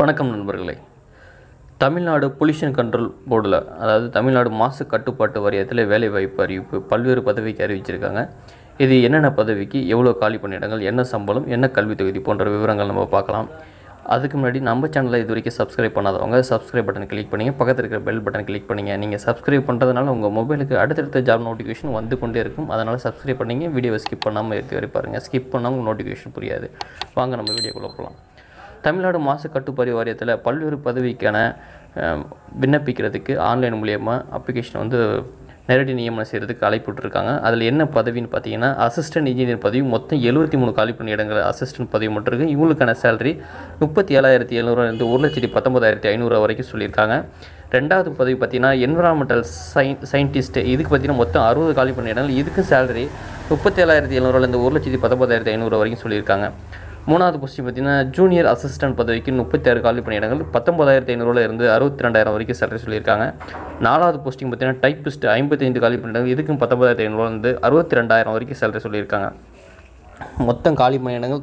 வணக்கம் நண்பர்களே. Tamil Nadu pollution control போர்டில் அதாவது தமிழ்நாடு மாசு கட்டுப்பாட்டு வாரியத்தில் வேலைவாய்ப்பு அறிவிப்பு பல்வேறு பதவிக்கு அறிவிச்சிருக்காங்க. இது என்னென்ன பதவிக்கு எவ்வளோ காலி பணியிடங்கள் என்ன சம்பளம் என்ன கல்வி தொகுதி போன்ற விவரங்கள் நம்ம பார்க்கலாம். அதுக்கு முன்னாடி நம்ம சேனலை இது வரைக்கும் சப்ஸ்கிரைப் பண்ணாதவங்க சப்ஸ்கிரைப் பட்டன் கிளிக் பண்ணிங்க. பக்கத்தில் இருக்கிற பெல் பட்டன் கிளிக் பண்ணிங்க. நீங்கள் சப்ஸ்கிரைப் பண்ணுறதுனால உங்கள் மொபைலுக்கு அடுத்தடுத்த ஜாப் நோட்டிஃபிகேஷன் வந்து கொண்டே இருக்கும். அதனால் சப்ஸ்கிரைப் பண்ணிங்க. வீடியோவை ஸ்கிப் பண்ணாமல் எடுத்து வரை பாருங்கள் ஸ்கிப் பண்ணாமல் உங்கள் நோட்டிஃபிகேஷன் புரியாது. வாங்க நம்ம வீடியோக்குள்ளே போகலாம் தமிழ்நாடு மாசு கட்டுப்பாடு வாரியத்தில் பல்வேறு பதவிக்கான விண்ணப்பிக்கிறதுக்கு ஆன்லைன் மூலியமாக அப்ளிகேஷன் வந்து நேரடி நியமனம் செய்கிறதுக்கு அழைப்புட்ருக்காங்க அதில் என்ன பதவின்னு பார்த்தீங்கன்னா அசிஸ்டன்ட் இன்ஜினியர் பதவி மொத்தம் எழுபத்தி மூணு காலி இடங்கள் அசிஸ்டன்ட் பதவி மட்டும் இருக்குது இவங்களுக்கான சேலரி முப்பத்தி ஏழாயிரத்தி எழுநூறுலேருந்து ஒரு லட்சத்தி பத்தொம்பதாயிரத்தி ஐநூறு வரைக்கும் சொல்லியிருக்காங்க. ரெண்டாவது பதவி பார்த்தீங்கன்னா என்விரான்மெண்டல் சயின் சயின்டிஸ்ட்டு இதுக்கு பார்த்தீங்கன்னா மொத்தம் அறுபது காலி இடங்கள். இதுக்கு சேலரி முப்பத்தி ஏழாயிரத்தி எழுநூறுலேருந்து ஒரு லட்சத்தி பத்தொம்பதாயிரத்தி ஐநூறு வரைக்கும் சொல்லியிருக்காங்க. மூணாவது போஸ்டிங் பார்த்தீங்கன்னா ஜூனியர் அசிஸ்டன்ட் பதவிக்கு முப்பத்தாறு காலி பணியிடங்கள் பத்தொம்பதாயிரத்தி ஐநூறுல இருந்து அறுபத்தி ரெண்டாயிரம் வரைக்கும் சேலரி சொல்லியிருக்காங்க. நாலாவது போஸ்டிங் பார்த்தீங்கன்னா டைப்பிஸ்ட் ஐம்பத்தைந்து காலி பணியிடங்கள் இதுக்கும் பத்தொம்பதாயிரத்தி ஐநூறுலேருந்து அறுபத்தி ரெண்டாயிரம் வரைக்கும் சேலரி சொல்லியிருக்காங்க. மொத்தம் காலி பணியிடங்கள்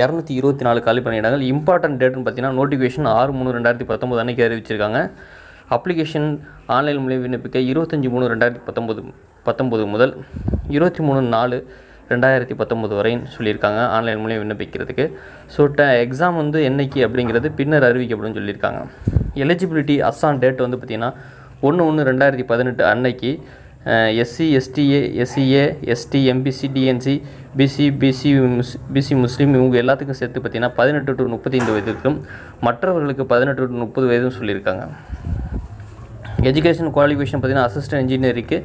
இரநூத்தி இருபத்தி நாலு காலி பணியிடங்கள் இம்பார்ட்டன்ட் டேட்னு பார்த்தீங்கன்னா நோட்டிஃபிகேஷன் ஆறு மூணு ரெண்டாயிரத்தி பத்தொம்பது அன்னைக்கு அறிவிச்சிருக்காங்க. அப்ளிகேஷன் ஆன்லைன் மூலியம் விண்ணப்பிக்க இருபத்தஞ்சி மூணு ரெண்டாயிரத்தி பத்தொம்பது பத்தொம்பது முதல் இருபத்தி மூணு நாலு ரெண்டாயிரத்தி பத்தொம்பது வரைன்னு சொல்லியிருக்காங்க. ஆன்லைன் மூலியம் விண்ணப்பிக்கிறதுக்கு. ஸோ ட எக்ஸாம் வந்து என்னைக்கு அப்படிங்கிறது பின்னர் அறிவிக்கப்படும் சொல்லியிருக்காங்க. எலிஜிபிலிட்டி அஸ்ஸான் டேட் வந்து பார்த்திங்கன்னா ஒன்று ஒன்று ரெண்டாயிரத்தி பதினெட்டு அன்னைக்கு SC STA SCA ST MBC DNC BC BC முஸ் BC முஸ்லீம் இவங்க எல்லாத்துக்கும் சேர்த்து பார்த்தீங்கன்னா பதினெட்டு டு முப்பத்தைந்து வயதுக்கும் மற்றவர்களுக்கு பதினெட்டு டு முப்பது வயதும் சொல்லியிருக்காங்க. எஜுகேஷன் குவாலிஃபிகேஷன் பார்த்தீங்கன்னா assistant இன்ஜினியரிங்க்கு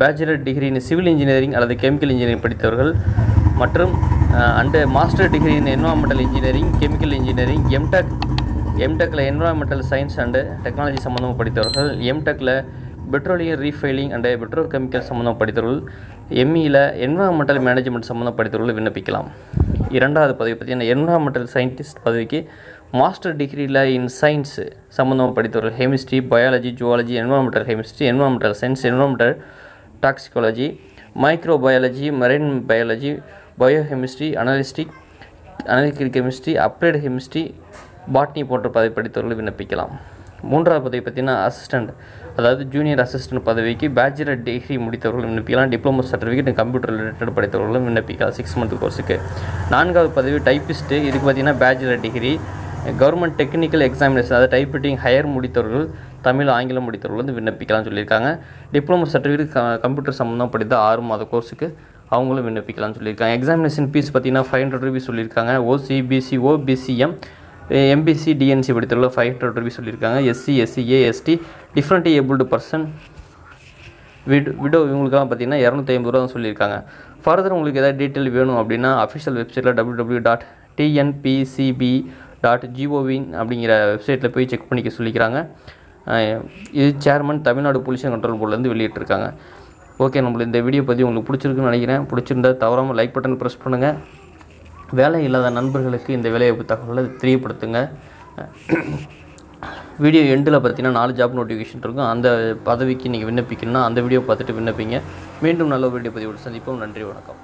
bachelor degree in civil engineering அல்லது கெமிக்கல் இன்ஜினியரிங் படித்தவர்கள் மற்றும் and master degree in environmental engineering chemical engineering MTech எம்டெக்கில் environmental science and technology சம்மந்தமாக படித்தவர்கள் எம்டெக்கில் petroleum refining and petrochemical சம்மந்தமாக படித்தவர்கள் எம்இயில் என்வரான்மெண்டல் மேனேஜ்மெண்ட் சம்மந்தம் படித்தவர்கள் விண்ணப்பிக்கலாம். இரண்டாவது பதவி பார்த்திங்கன்னா என்வரான்மெண்டல் சயின்டிஸ்ட் பதவிக்கு மாஸ்டர் டிகிரியில் இன் சயின்ஸ் சம்மந்தமாக படித்தவர்கள் chemistry biology zoology environmental chemistry environmental science environmental toxicology micro biology marine biology biochemistry analystic analytical chemistry applied chemistry botany போன்ற பதவி படித்தவர்கள் விண்ணப்பிக்கலாம். மூன்றாவது பதவி பார்த்தீங்கன்னா அசிஸ்டண்ட் அதாவது ஜூனியர் அசிஸ்டன்ட் பதவிக்கு பேச்சுலர் டிகிரி முடித்தவர்கள் விண்ணப்பிக்கலாம். டிப்ளமோ சர்டிஃபிகேட் கம்ப்யூட்டர் ரிலேட்டட் படித்தவர்களும் விண்ணப்பிக்கலாம் சிக்ஸ் மந்த் கோர்ஸுக்கு நான்காவது பதவி டைப்பிஸ்ட்டு இதுக்கு பார்த்தீங்கன்னா bachelor degree government technical examination அதாவது டைப்ரைட்டிங் ஹையர் முடித்தவர்கள் தமிழ் ஆங்கிலம் முடித்தவர்கள் வந்து விண்ணப்பிக்கலாம்னு சொல்லியிருக்காங்க. டிப்ளமோ சர்டிஃபிகேட் கம்ப்யூட்டர் சம்மந்தம் படித்த ஆறு மாத கோர்ஸுக்கு அவங்களும் விண்ணப்பிக்கலாம்னு சொல்லியிருக்காங்க. எக்ஸாமினேஷன் ஃபீஸ் பார்த்தீங்கன்னா ஃபைவ் ஹண்ட்ரட் ருபீஸ் சொல்லியிருக்காங்க. ஓசிபிசி ஓபிசிஎம் எம்பிசி டிஎன்சி படித்தவர்கள் ஃபைவ் ஹண்ட்ரட் ருபீஸ் சொல்லியிருக்காங்க. SC SCA ST different abled person விட் விடோ இவங்களுக்கெல்லாம் பார்த்தீங்கன்னா இரநூத்தி ஐம்பது ரூபா தான் சொல்லியிருக்காங்க. ஃபர்தர் உங்களுக்கு ஏதாவது டீட்டெயில் வேணும் அப்படின்னா அஃபிஷியல் வெப்சைட்டில் W W dot TNPCB dot ஜிஓவின் அப்படிங்கிற வெப்சைட்டில் போய் செக் பண்ணிக்க சொல்லிக்கிறாங்க. இது சேர்மன் தமிழ்நாடு பொல்யூஷன் கண்ட்ரோல் போர்ட்லேருந்து வெளியிட்டிருக்காங்க. ஓகே நம்மளுக்கு இந்த வீடியோ பற்றி உங்களுக்கு பிடிச்சிருக்குன்னு நினைக்கிறேன். பிடிச்சிருந்தா தவறாமல் லைக் பட்டன் ப்ரெஸ் பண்ணுங்கள் வேலை இல்லாத நண்பர்களுக்கு இந்த வேலைவாய்ப்பு தகவலை தெரியப்படுத்துங்க. வீடியோ எண்டில் பார்த்தீங்கன்னா நாலு ஜாப் நோட்டிஃபிகேஷன் இருக்கும். அந்த பதவிக்கு நீங்கள் விண்ணப்பிக்கணும்னா அந்த வீடியோ பார்த்துட்டு விண்ணப்பிங்க. மீண்டும் நல்ல வீடியோ பதிவோடு சந்திப்போம். நன்றி வணக்கம்.